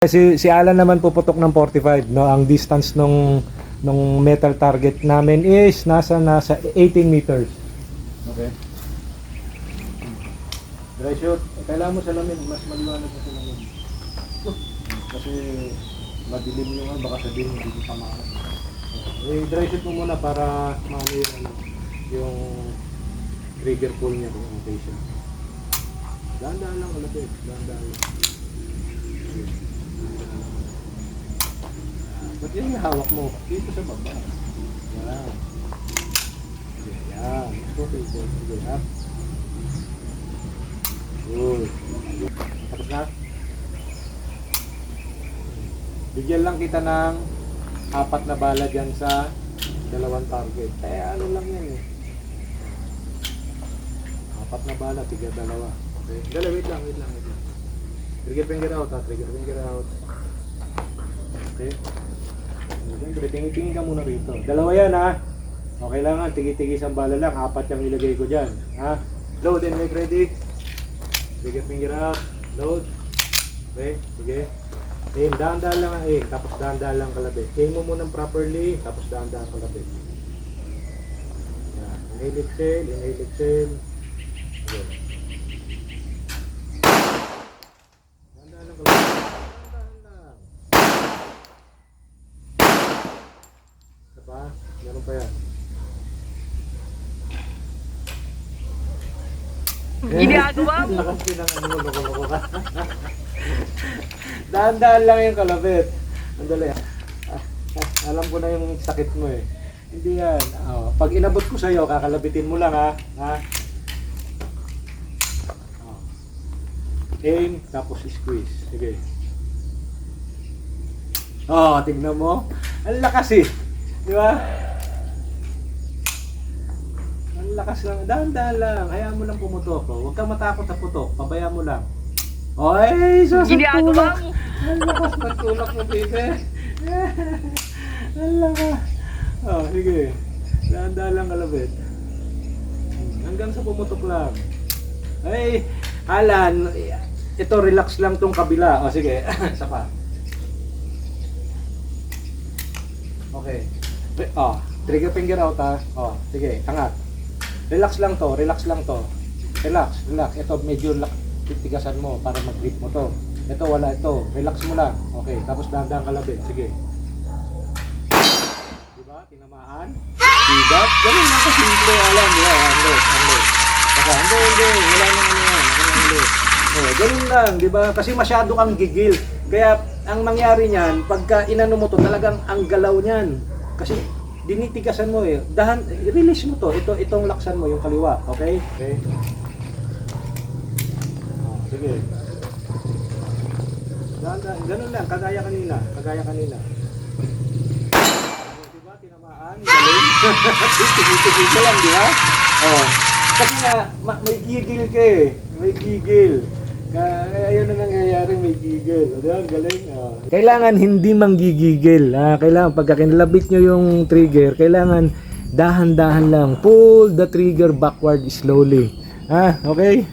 Si, si Alan naman puputok ng 45, no? Ang distance nung nung metal target namin is nasa nasa 18 meters. Okay. Dry shoot. Kailangan mo salamin, mas maliwanag na salamin. Kasi madilim yung ano, baka sabihin hindi ko tamaan. Eh, dry shoot mo muna para maano yung ano, yung trigger pull niya kung okay siya. Dahan-dahan lang kalapit, dahan-dahan lang. Sige. Ba't yan yung hawak mo? Dito sa baba. Yan. Sige, yan. Okay, okay. Sige, up. Good. Tapos na? Bigyan lang kita ng apat na bala dyan sa dalawang target. Kaya ano lang yan eh. Apat na bala, tiga dalawa. Okay. Dala, wait lang, wait lang, wait lang. Trigger finger out ha, trigger finger out. Okay. Siyempre, tingin-tingin ka muna rito. Dalawa yan ha. O, kailangan, tigi-tigis ang bala lang. Apat yung ilagay ko dyan. Ha? Load and make ready. Trigger finger out. Load. Okay, sige. Aim, dahan-dahan lang ang aim. Tapos dahan-dahan lang kalabit. Aim mo muna properly. Tapos dahan-dahan kalabit. Yan. Inhale, exhale. Inhale, exhale. Sige. Dahan-dahan lang kalabit. Dahan-dahan lang. Isa pa? Meron pa yan. Ginagawa mo. Lakas din ang ano, loko-loko ka. Dahan-dahan lang yung kalabit. Andali. Ah, ah, alam ko na yung sakit mo eh. Hindi yan. Oh, pag inabot ko sa'yo, kakalabitin mo lang ha. ha? Oh. Aim, tapos squeeze. Sige. Oh, tignan mo. Ang lakas eh. Di ba? Lakas lang. Dahan-dahan lang. Hayaan mo lang pumutok. Oh. Huwag kang matakot sa putok. Pabayaan mo lang. Oy, sus, ang tulak. Ang lakas ng tulak mo, baby. Ang lakas. Oh, sige. Dahan-dahan lang kalabit. Hanggang sa pumutok lang. Ay, Alan, ito relax lang tong kabila. O sige, isa pa. Okay. Oh, trigger finger out ha. Oh, sige, angat. Relax lang to, relax lang to. Relax, relax. Ito medyo titigasan mo para mag-grip mo to. Ito wala ito. Relax mo lang. Okay, tapos dahan-dahan kalabit. Sige. Diba? Tinamaan. Diba? Ganun lang ka simple. Alam, ba? Hando, hando. Baka, hando, hindi. Wala nang ano yan. Wala nang hando. Oh, ganun lang, di ba? Kasi masyado kang gigil. Kaya ang nangyari niyan, pagka inano mo to, talagang ang galaw niyan. Kasi dinitigasan mo eh. Dahan, release mo to. Ito, itong laksan mo, yung kaliwa. Okay? Okay. Oh, sige. Dahan, dahan. Ganun lang, kagaya kanina. Kagaya kanina. Oh, diba? Tinamaan. Galing. Tigil-tigil ka lang, di ba? Oh. Kasi nga, ma- may gigil ka eh. May gigil. Kaya nangyayari, may gigil. O, diba? Galing. Oh. Kailangan hindi manggigigil. Ah, kailangan pagka kinalabit nyo yung trigger, kailangan dahan-dahan lang. Pull the trigger backward slowly. Ah, okay?